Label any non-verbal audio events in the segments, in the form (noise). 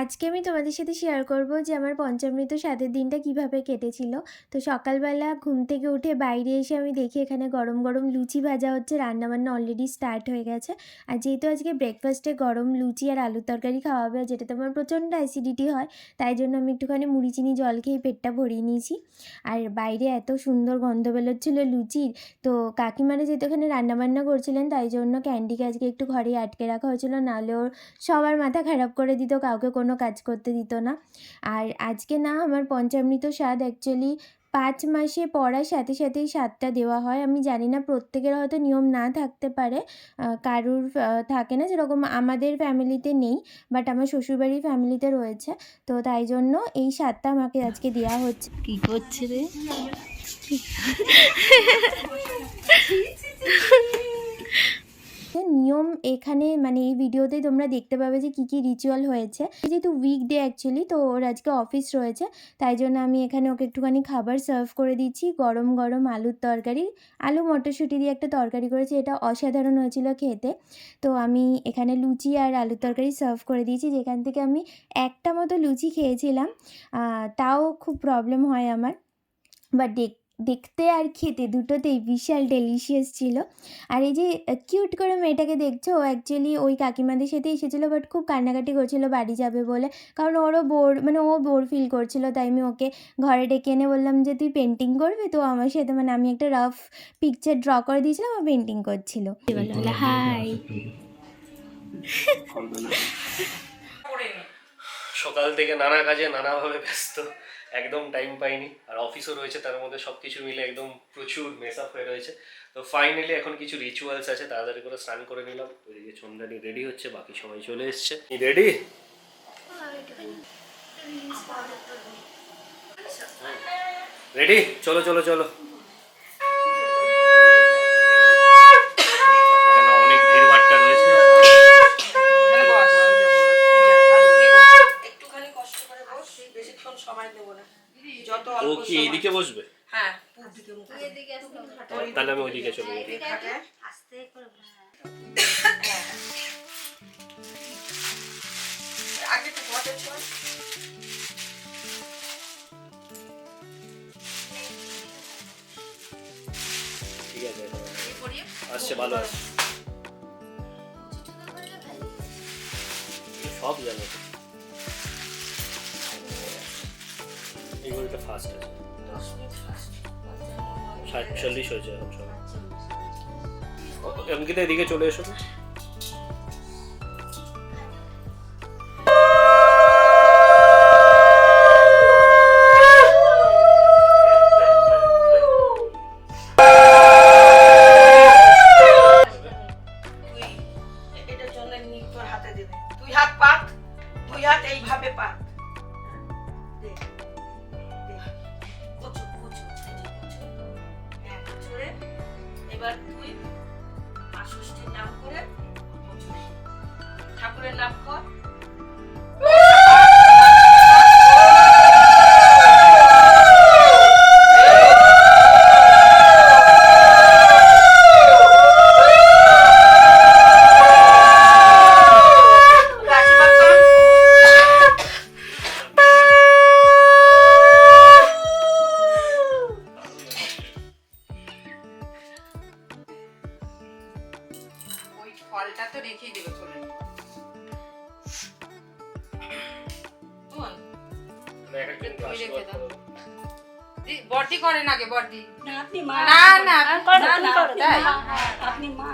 আজকে আমি তোমাদের সাথে শেয়ার করব যে আমার পঞ্চামৃত স্বাদের দিনটা কীভাবে কেটেছিল। তো সকালবেলা ঘুম থেকে উঠে বাইরে এসে আমি দেখি এখানে গরম গরম লুচি ভাজা হচ্ছে, রান্নাবান্না অলরেডি স্টার্ট হয়ে গেছে। আর যেহেতু আজকে ব্রেকফাস্টে গরম লুচি আর আলুর তরকারি খাওয়া হবে যেটাতে আমার প্রচণ্ড অ্যাসিডিটি হয়, তাই জন্য আমি একটুখানি মুড়ি চিনি জল খেয়ে পেটটা ভরিয়ে নিয়েছি। আর বাইরে এত সুন্দর গন্ধ বেরোচ্ছিল লুচির, তো কাকিমারা যেহেতু এখানে রান্নাবান্না করছিলেন, তাই জন্য ক্যান্ডিকে আজকে একটু ঘরে আটকে রাখা হয়েছিল, নাহলে ওর সবার মাথা খারাপ করে দিত, কাউকে কোনো কাজ করতে দিত না। আর আজকে না আমার পঞ্চামৃত স্বাদ অ্যাকচুয়ালি পাঁচ মাসে পড়ার সাথে সাথেই স্বাদটা দেওয়া হয়। আমি জানি না প্রত্যেকের হয়তো নিয়ম না থাকতে পারে কারুর থাকে না যেরকম আমাদের ফ্যামিলিতে নেই বাট আমার শ্বশুরবাড়ির ফ্যামিলিতে রয়েছে। তো তাই জন্য এই স্বাদটা আমাকে আজকে দেওয়া হচ্ছে। কি করছে রে? (laughs) এখানে মানে এই ভিডিওতে তোমরা দেখতে পাবে যে কী কী রিচুয়াল হয়েছে। যেহেতু উইকডে অ্যাকচুয়ালি তো ওর আজকে অফিস রয়েছে, তাই জন্য আমি এখানে ওকে একটুখানি খাবার সার্ভ করে দিচ্ছি। গরম গরম আলুর তরকারি, আলু মটরশুঁটি দিয়ে একটা তরকারি করেছি, এটা অসাধারণ হয়েছিল খেতে। তো আমি এখানে লুচি আর আলুর তরকারি সার্ভ করে দিয়েছি, যেখান থেকে আমি একটা মতো লুচি খেয়েছিলাম। তাও খুব প্রবলেম হয় আমার বাট দেখ দেখতে আর খেতে দুটোতেই বিশাল ডেলিশিয়াস ছিল। আর এই যে কিউট করে মেয়েটাকে দেখছ ও অ্যাকচুয়ালি ওই কাকিমাদের সাথে এসেছিল বাট খুব কান্নাকাটি করছিল বাড়ি যাবে বলে। কারণ ওরও বোর মানে ও বোর ফিল করছিল তাই আমি ওকে ঘরে ডেকে এনে বললাম যে তুই পেন্টিং করবি? তো আমার সাথে মানে আমি একটা রাফ পিকচার ড্র করে দিয়েছিলাম ও পেন্টিং করছিল। হাই সকাল থেকে নানা কাজে নানাভাবে ব্যস্ত। একদম টাইম পাইনি। আর অফিসও রয়েছে তার মধ্যে সব কিছু মিলে একদম প্রচুর মেস আপ হয়ে রয়েছে। তো ফাইনালি এখন কিছু রিচুয়ালস আছে তাড়াতাড়ি করে স্নান করে নিলাম। ওইদিকে চন্দ্রানী রেডি হচ্ছে বাকি সবাই চলে এসছে। রেডি রেডি চলো চলো চলো এখানে অনেক ভিড়ভাট্টা রয়েছে একটুখানি কষ্ট করে বস বেশিক্ষণ সময় নেব না যত ও অল্প কি সময়- এইদিকে বসবে? হ্যাঁ। পূব দিকে মুখ তাহলে আমি ওইদিকে চলে। আগে ঘটে ঠিক আছে। আসছে ভালো আসছে সব জানো। ঘড়িটা ফার্স্ট আছে। সাতচল্লিশ হয়েছে এখন সব। এমকিতে এদিকে চলে এসো। এবার তুই মা নাম করে ঠাকুরের নাম কর। তুই রেখে দাও। দি- বড়দি করেন আগে বড়দি না আপনি মা। না আপনি মা,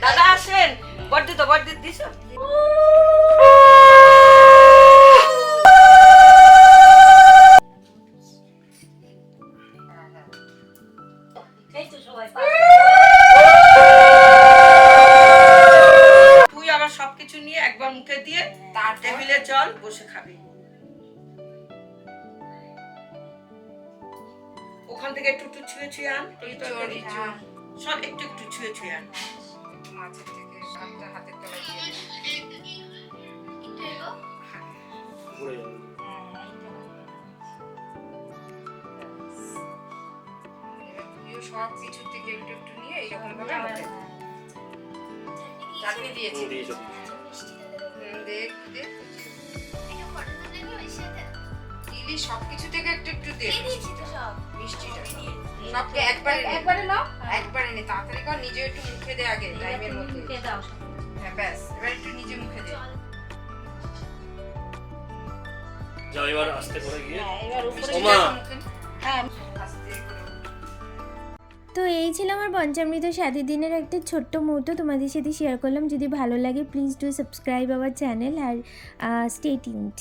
দাদা আসেন। বর্দি তো দিছ? তুই আবার সবকিছু নিয়ে একবার মুখে দিয়ে তার টেবিলে চল বসে খাবি। ওখান থেকে একটু একটু ছুঁয়ে ছুঁয়ে আন। সব একটু একটু ছুঁয়ে ছুঁয়ে আন। মাছের আপনার হাতের সব কিছুর থেকে একটু একটু নিয়ে এইরকম ভাবে হ্যাঁ, আমাদের হ্যাঁ, হ্যাঁ। চাকরি দিলি সব কিছু থেকে একটু একটু দে মিষ্টিটা। সবকে একবারে একবারে নাও। একবারে নে। তাড়াতাড়ি কর নিজে একটু মুখে দে আগে টাইমের মধ্যে। মুখে দাও হ্যাঁ ব্যাস। এবার একটু নিজে মুখে দে। যাও এবার আস্তে করে গিয়ে। মিষ্টিটা ওমা। হ্যাঁ। আস্তে করে। তো এই ছিল আমার পঞ্চামৃত সাথী দিনের একটা ছোট্ট মুহূর্ত। তোমাদের সাথে শেয়ার করলাম। যদি ভালো লাগে please do subscribe our channel R stay tuned